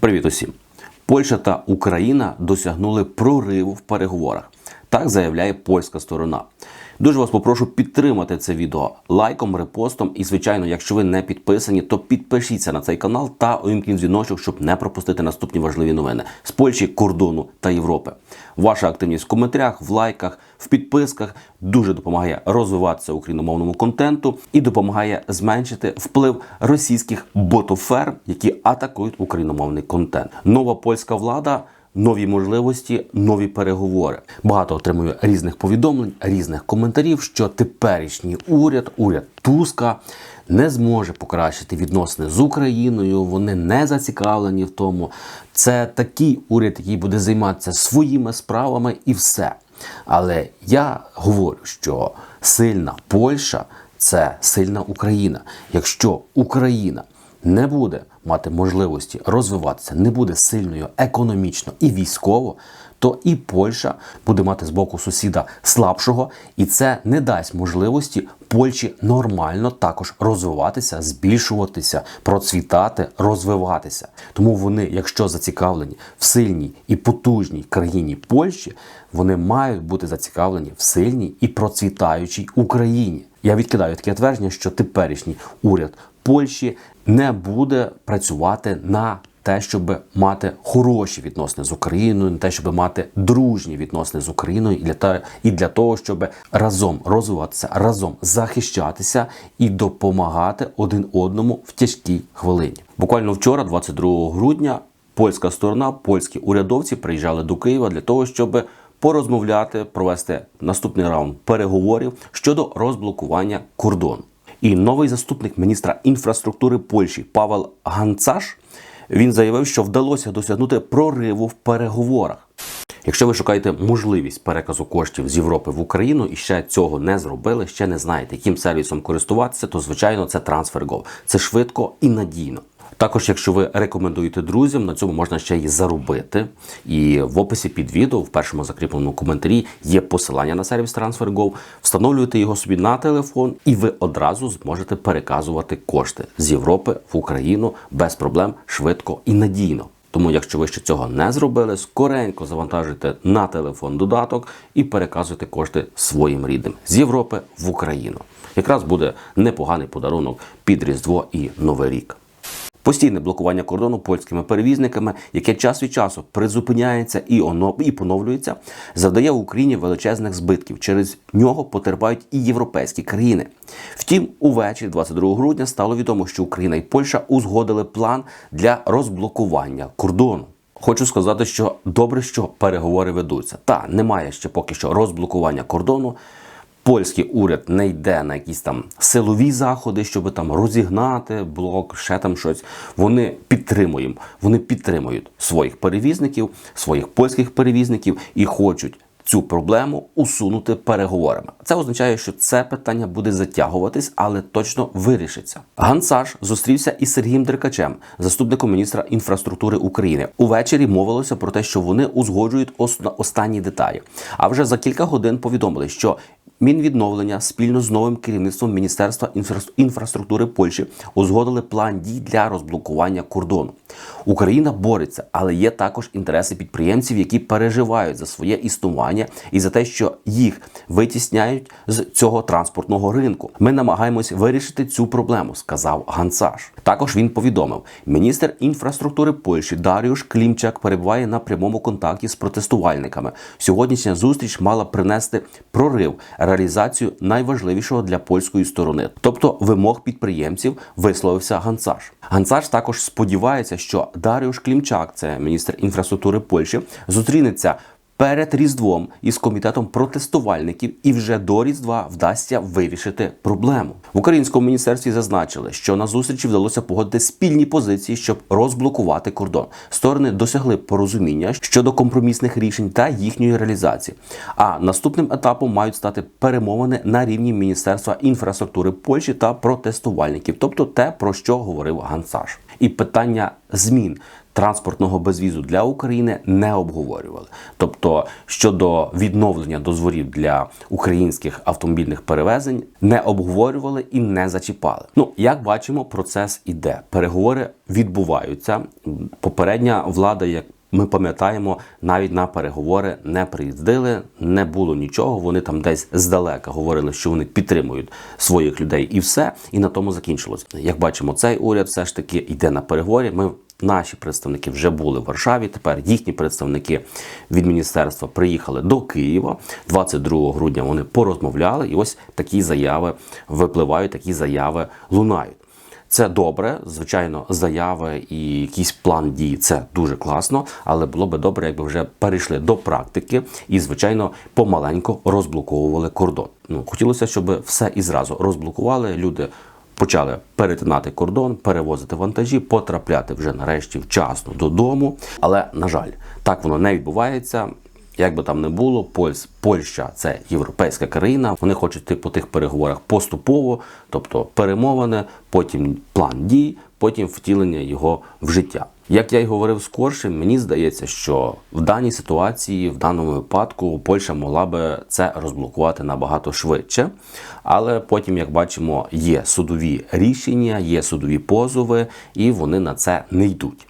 Привіт усім! Польща та Україна досягнули прориву в переговорах. Так заявляє польська сторона. Дуже вас попрошу підтримати це відео лайком, репостом. І, звичайно, якщо ви не підписані, то підпишіться на цей канал та увімкніть дзвіночок, щоб не пропустити наступні важливі новини з Польщі, кордону та Європи. Ваша активність в коментарях, в лайках, в підписках дуже допомагає розвиватися україномовному контенту і допомагає зменшити вплив російських ботоферм, які атакують україномовний контент. Нова польська влада. Нові можливості, нові переговори. Багато отримую різних повідомлень, різних коментарів, що теперішній уряд, уряд Туска, не зможе покращити відносини з Україною. Вони не зацікавлені в тому. Це такий уряд, який буде займатися своїми справами і все. Але я говорю, що сильна Польща це сильна Україна. Якщо Україна не буде мати можливості розвиватися, не буде сильною економічно і військово, то і Польща буде мати з боку сусіда слабшого, і це не дасть можливості Польщі нормально також розвиватися, збільшуватися, процвітати, розвиватися. Тому вони, якщо зацікавлені в сильній і потужній країні Польщі, вони мають бути зацікавлені в сильній і процвітаючій Україні. Я відкидаю таке твердження, що теперішній уряд Польщі не буде працювати на те, щоб мати хороші відносини з Україною, на те, щоб мати дружні відносини з Україною, і для та і для того, щоб разом розвиватися, разом захищатися і допомагати один одному в тяжкій хвилині. Буквально вчора, 22 грудня, польська сторона, польські урядовці приїжджали до Києва для того, щоб порозмовляти, провести наступний раунд переговорів щодо розблокування кордону. І новий заступник міністра інфраструктури Польщі Павел Ганцаш він заявив, що вдалося досягнути прориву в переговорах. Якщо ви шукаєте можливість переказу коштів з Європи в Україну і ще цього не зробили, ще не знаєте, яким сервісом користуватися, то звичайно це TransferGo. Це швидко і надійно. Також, якщо ви рекомендуєте друзям, на цьому можна ще й заробити. І в описі під відео, в першому закріпленому коментарі, є посилання на сервіс TransferGo. Встановлюєте його собі на телефон, і ви одразу зможете переказувати кошти з Європи в Україну без проблем, швидко і надійно. Тому, якщо ви ще цього не зробили, скоренько завантажуйте на телефон додаток і переказуйте кошти своїм рідним з Європи в Україну. Якраз буде непоганий подарунок під Різдво і Новий рік. Постійне блокування кордону польськими перевізниками, яке час від часу призупиняється і оно і поновлюється, завдає Україні величезних збитків. Через нього потерпають і європейські країни. Втім, увечері, 22 грудня, стало відомо, що Україна і Польща узгодили план для розблокування кордону. Хочу сказати, що добре, що переговори ведуться. Та немає ще поки що розблокування кордону. Польський уряд не йде на якісь там силові заходи, щоб там розігнати блок, ще там щось. Вони підтримуємо. Вони підтримують своїх перевізників, своїх польських перевізників і хочуть цю проблему усунути переговорами. Це означає, що це питання буде затягуватись, але точно вирішиться. Гансаж зустрівся із Сергієм Деркачем, заступником міністра інфраструктури України. Увечері мовилося про те, що вони узгоджують останні деталі. А вже за кілька годин повідомили, що Мінвідновлення спільно з новим керівництвом Міністерства інфраструктури Польщі узгодили план дій для розблокування кордону. Україна бореться, але є також інтереси підприємців, які переживають за своє існування і за те, що їх витісняють з цього транспортного ринку. Ми намагаємось вирішити цю проблему, сказав Гансаш. Також він повідомив, міністр інфраструктури Польщі Даріуш Клімчак перебуває на прямому контакті з протестувальниками. Сьогоднішня зустріч мала принести прорив реалізацію найважливішого для польської сторони, тобто вимог підприємців, висловився Гансаш. Гансаш також сподівається, що Даріуш Клімчак, це міністр інфраструктури Польщі, зустрінеться. Перед різдвом із комітетом протестувальників і вже до різдва вдасться вирішити проблему в українському міністерстві. Зазначили, що на зустрічі вдалося погодити спільні позиції, щоб розблокувати кордон. Сторони досягли порозуміння щодо компромісних рішень та їхньої реалізації. А наступним етапом мають стати перемовини на рівні міністерства інфраструктури Польщі та протестувальників, тобто те про що говорив Гансаш, і питання змін транспортного безвізу для України не обговорювали. Тобто щодо відновлення дозволів для українських автомобільних перевезень не обговорювали і не зачіпали. Ну як бачимо, процес іде. Переговори відбуваються. Попередня влада, як ми пам'ятаємо, навіть на переговори не приїздили, не було нічого. Вони там десь здалека говорили, що вони підтримують своїх людей, і все. І на тому закінчилось. Як бачимо, цей уряд все ж таки йде на переговори. Ми Наші представники вже були в Варшаві. Тепер їхні представники від міністерства приїхали до Києва. 22 грудня вони порозмовляли, і ось такі заяви випливають, такі заяви лунають. Це добре, звичайно, заяви і якийсь план дій це дуже класно, але було би добре, якби вже перейшли до практики і, звичайно, помаленько розблоковували кордон. Ну хотілося, щоб все і зразу розблокували. Люди почали перетинати кордон, перевозити вантажі, потрапляти вже нарешті вчасно додому. Але на жаль, так воно не відбувається. Як би там не було, Польс, Польща це європейська країна. Вони хочуть йти по тих переговорах поступово, тобто перемовини, потім план дій, потім втілення його в життя. Як я й говорив скорше, мені здається, що в даній ситуації, в даному випадку, Польща могла би це розблокувати набагато швидше. Але потім, як бачимо, є судові рішення, є судові позови, і вони на це не йдуть.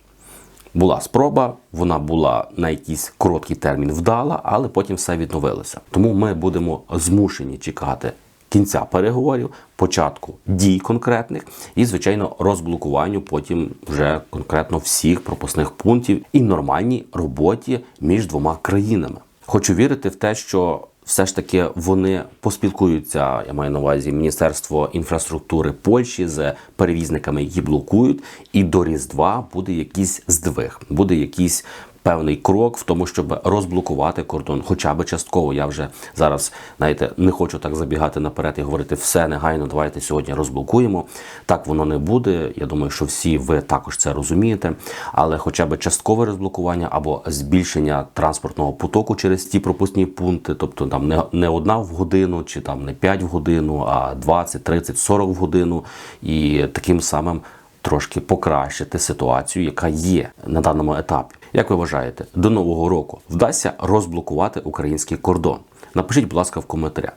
Була спроба, вона була на якийсь короткий термін вдала, але потім все відновилося. Тому ми будемо змушені чекати кінця переговорів, початку дій конкретних і, звичайно, розблокуванню потім вже конкретно всіх пропускних пунктів і нормальній роботі між двома країнами. Хочу вірити в те, що все ж таки вони поспілкуються. Я маю на увазі Міністерство інфраструктури Польщі з перевізниками, які блокують, і до Різдва буде якийсь здвиг, буде якийсь. Певний крок в тому, щоб розблокувати кордон, хоча б частково. Я вже зараз знаєте, не хочу так забігати наперед і говорити все негайно. Давайте сьогодні розблокуємо. Так воно не буде. Я думаю, що всі ви також це розумієте. Але хоча б часткове розблокування або збільшення транспортного потоку через ті пропускні пункти, тобто там не, не одна в годину, чи там не 5 в годину, а 20, 30, 40 в годину, і таким самим трошки покращити ситуацію, яка є на даному етапі. Як ви вважаєте, до нового року вдасться розблокувати український кордон? Напишіть, будь ласка, в коментарях.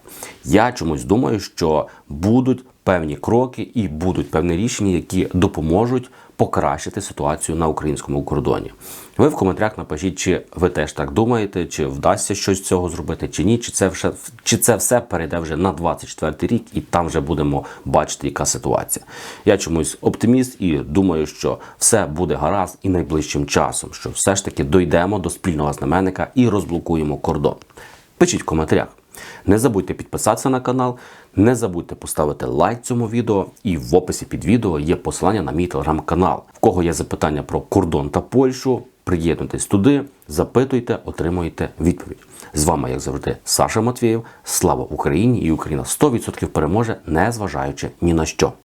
Я чомусь думаю, що будуть певні кроки і будуть певні рішення, які допоможуть покращити ситуацію на українському кордоні. Ви в коментарях напишіть, чи ви теж так думаєте, чи вдасться щось з цього зробити, чи ні, чи це вже чи це все перейде вже на 24 рік, і там вже будемо бачити, яка ситуація. Я чомусь оптиміст і думаю, що все буде гаразд і найближчим часом, що все ж таки дойдемо до спільного знаменника і розблокуємо кордон. Пишіть в коментарях. Не забудьте підписатися на канал, не забудьте поставити лайк цьому відео, і в описі під відео є посилання на мій телеграм-канал. В кого є запитання про кордон та Польщу, приєднуйтесь туди, запитуйте, отримуєте відповідь. З вами, як завжди, Саша Матвєєв. Слава Україні! І Україна 100% переможе, не зважаючи ні на що.